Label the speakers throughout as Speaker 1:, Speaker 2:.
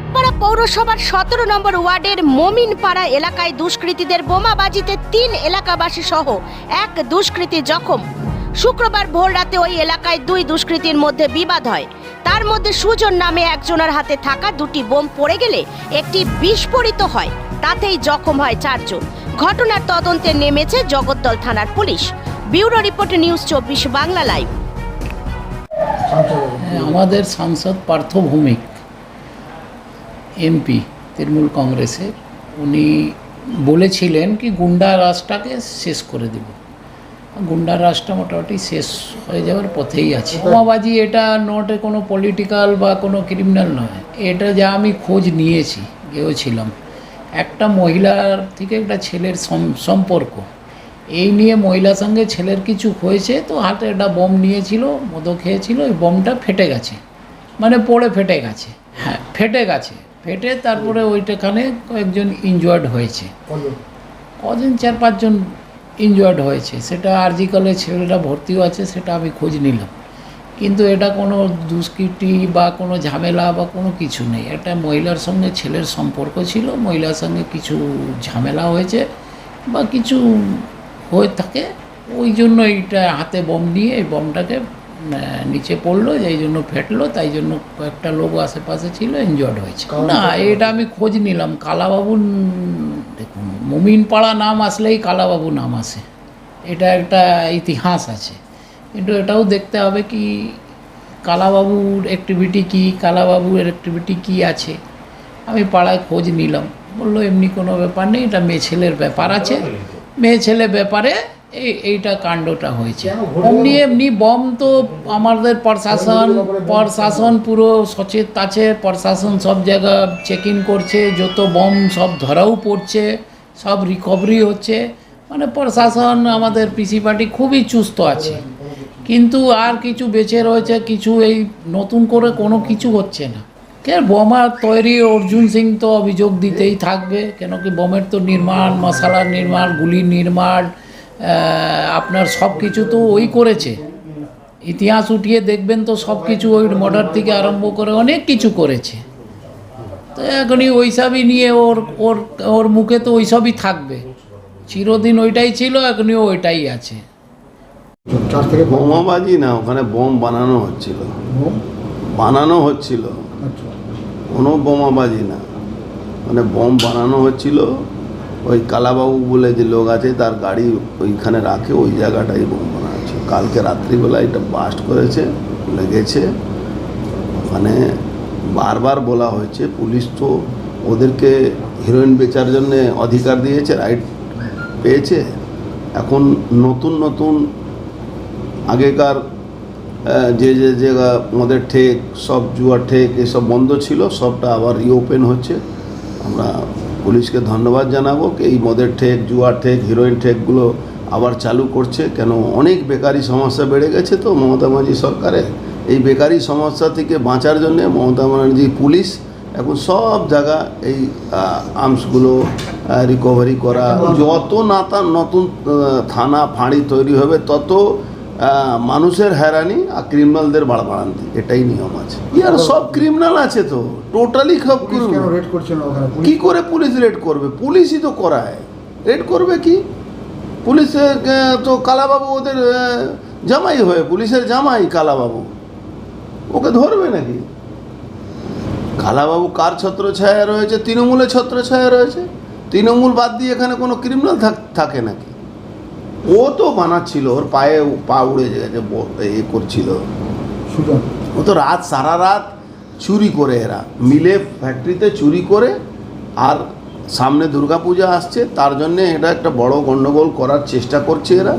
Speaker 1: ভাটপাড়া পৌরসভার সতেরো নম্বর ওয়ার্ডের মমিনপাড়া এলাকায় দুষ্কৃতীদের বোমাবাজিতে তিন এলাকাবাসী সহ এক দুষ্কৃতী জখম। শুক্রবার ভোর রাতে ওই এলাকায় দুই দুষ্কৃতীর মধ্যে বিবাদ হয়। তার মধ্যে সুজন নামে একজনের হাতে থাকা দুটি বোম পড়ে গেলে একটি বিস্ফোরিত হয়। তাতেই জখম হয় চারজন। ঘটনার তদন্তে নেমেছে জগদ্দল থানার পুলিশ। ব্যুরো রিপোর্ট নিউজ চব্বিশ বাংলা লাইভ।
Speaker 2: হ্যাঁ, আমাদের সাংসদ পার্থ ভৌমিক। এমপি, তৃণমূল কংগ্রেসের, উনি বলেছিলেন কি গুন্ডা রাজটাকে শেষ করে দেব। গুন্ডা রাজটা মোটামুটি শেষ হয়ে যাওয়ার পথেই আছে। বোমাবাজি এটা নটে কোনো পলিটিক্যাল বা কোনো ক্রিমিনাল নয়। এটা যা আমি খোঁজ নিয়েছি, গিয়েছিলাম। একটা মহিলার থেকে একটা ছেলের সম্পর্ক। এই নিয়ে মহিলার সঙ্গে ছেলের কিছু হয়েছে তো হাতে একটা বম নিয়েছিল, মদো খেয়েছিল ওই বমটা ফেটে গেছে। মানে পড়ে ফেটে গেছে। হ্যাঁ ফেটে গেছে। ফেটে তারপরে ওইটাখানে কয়েকজন ইনজয়ার্ড হয়েছে। কজন? চার পাঁচজন ইনজয়ার্ড হয়েছে। সেটা আরজি কলেজ ছেলেটা ভর্তিও আছে সেটা আমি খোঁজ নিলাম। কিন্তু এটা কোনো দুষ্কৃতি বা কোনো ঝামেলা বা কোনো কিছু নেই। একটা মহিলার সঙ্গে ছেলের সম্পর্ক ছিল মহিলার সঙ্গে কিছু ঝামেলা হয়েছে বা কিছু হয়ে থাকে ওই জন্য এইটা হাতে বম নিয়ে এই বমটাকে নিচে পড়ল এই জন্য ফেটলো তাই জন্য কয়েকটা লোক আশেপাশে ছিল এনজয়েড হয়েছে। না এটা আমি খোঁজ নিলাম। কালাবাবু দেখুন মুমিনপাড়া নাম আসলেই কালাবাবু নাম আসে। এটা একটা ইতিহাস আছে। কিন্তু এটাও দেখতে হবে কি কালাবাবুর অ্যাক্টিভিটি কী কালাবাবুর অ্যাক্টিভিটি কী আছে। আমি পাড়ায় খোঁজ নিলাম। বলল এমনি কোনো ব্যাপার নেই এটা মেয়ে ছেলের ব্যাপার আছে। মেয়ে ছেলে ব্যাপারে এই এইটা কাণ্ডটা হয়েছে। এমনি এমনি বম তো আমাদের প্রশাসন প্রশাসন পুরো সচেত আছে প্রশাসন সব জায়গা চেক ইন করছে যত বম সব ধরাও পড়ছে সব রিকভারি হচ্ছে। মানে প্রশাসন আমাদের পিসি পার্টি খুবই চুস্ত আছে। কিন্তু আর কিছু বেঁচে রয়েছে কিছু এই নতুন করে কোনো কিছু হচ্ছে না। কে বোমা তৈরি অর্জুন সিং তো অভিযোগ দিতেই থাকবে কেন কি বোমের তো নির্মাণ মশালার নির্মাণ গুলির নির্মাণ আপনার সব কিছু তো ওই করেছে। ইতিহাস উঠিয়ে দেখবেন তো সব কিছু ওই মর্ডার থেকে আরম্ভ করে অনেক কিছু করেছে। তো এখনই ওইসবই নিয়ে ওর ওর ওর মুখে তো ওইসবই থাকবে। চিরদিন ওইটাই ছিল এখনই ওইটাই আছে।
Speaker 3: বোমাবাজি না ওখানে বোম বানানো হচ্ছিল। বানানো হচ্ছিল।
Speaker 4: আচ্ছা।
Speaker 3: কোনো বোমাবাজি না। মানে বোম বানানো হচ্ছিল ওই কালাবাবু বলে যে লোক আছে, তার গাড়ি ওইখানে রাখে, ওই জায়গাটাই বোম হচ্ছিল কালকে রাত্রিবেলা এটা বাস্ট করেছে, লেগেছে। ওখানে বারবার বলা হয়েছে, পুলিশ তো ওদেরকে হিরোইন বেচার জন্য অধিকার দিয়েছে, রাইট পেয়েছে। এখন নতুন নতুন আগেকার যে যে জায়গা মদের ঠেক, সব জুয়া ঠেক, এসব বন্ধ ছিল, সবটা আবার রিওপেন হচ্ছে। আমরা পুলিশকে ধন্যবাদ জানাব। এই মদের ঠেক, জুয়ার ঠেক হিরোইন ঠেকগুলো আবার চালু করছে। কেন অনেক বেকারি সমস্যা বেড়ে গেছে তো মমতা ব্যানার্জি সরকারের এই বেকারি সমস্যা থেকে বাঁচার জন্যে মমতা ব্যানার্জি পুলিশ এখন সব জায়গা এই আর্মসগুলো রিকভারি করা, যত নাতা নতুন থানা, ফাঁড়ি তৈরি হবে, তত মানুষের হ্যারানি আর ক্রিমিনালদের বাড়বাড়ান্তি এটাই নিয়ম আছে। ইয়ার সব ক্রিমিনাল আছে তো টোটালি সব কি করে পুলিশ রেড করবে? পুলিশই তো করায়। রেড করবে কি? পুলিশের তো কালাবাবু ওদের জামাই হয়ে পুলিশের জামাই কালাবাবু। ওকে ধরবে নাকি? কালাবাবু কার ছত্রছায়া রয়েছে? তৃণমূলের ছত্রছায়া রয়েছে? তৃণমূল বাদ দিয়ে এখানে কোনো ক্রিমিনাল থাকে নাকি? ও তো বানাচ্ছিল ওর পায়ে পা উড়ে গেছে এ করছিল। ও তো রাত সারা রাত চুরি করে এরা। মিলে ফ্যাক্টরিতে চুরি করে আর সামনে দুর্গাপূজা আসছে তার জন্যে এটা একটা বড় গণ্ডগোল করার চেষ্টা করছে এরা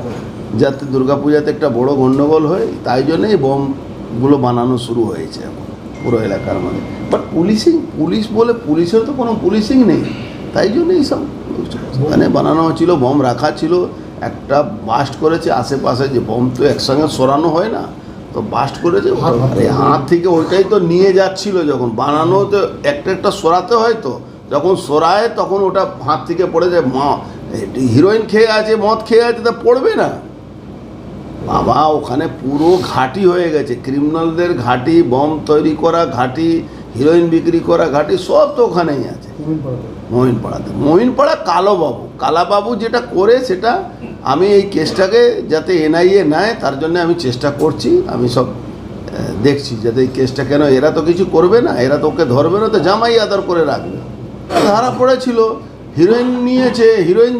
Speaker 3: যাতে দুর্গাপূজাতে একটা বড় গণ্ডগোল হয়। তাই জন্যে এই বোমগুলো বানানো শুরু হয়েছে এখন পুরো এলাকার মধ্যে। বাট পুলিশিং পুলিশ বলে পুলিশের তো কোনো পুলিশিং নেই। তাই জন্য এইসব ওখানে বানানো হচ্ছিল বম রাখা ছিল। একটা বাস্ট করেছে আশেপাশে যে বোম তো একসঙ্গে সরানো হয় না। তো বাস্ট করেছে আরে হাত থেকে ওইটাই তো নিয়ে যাচ্ছিল যখন। বানানো তো একটা একটা সরাতে হয় তো। যখন সরায় তখন ওটা হাত থেকে পড়ে যায় মা হিরোইন খেয়ে আছে মদ খেয়ে আছে তা পড়বে না। বাবা ওখানে পুরো ঘাঁটি হয়ে গেছে। ক্রিমিনালদের ঘাঁটি বম তৈরি করা ঘাঁটি হিরোইন বিক্রি করা ঘাটি সব তো ওখানেই আছে। মহিনপাড়াতে। মহিনপাড়া কালোবাবু। কালাবাবু যেটা করে সেটা আমি এই কেসটাকে যাতে এনআইএ নেয়, তার জন্য আমি চেষ্টা করছি, আমি সব দেখছি যাতে এই কেসটা কেন, এরা তো কিছু করবে না, এরা তো ওকে ধরবে না, তো জামাই আদর করে রাখবে। ধারা পড়েছিল, হিরোইন নিয়েছে, হিরোইন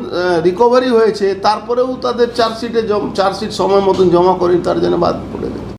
Speaker 3: রিকভারি হয়েছে, তারপরেও তাদের চার্জশিটে চার্জশিট সময় মতন জমা করি তার জন্য বাদ পড়ে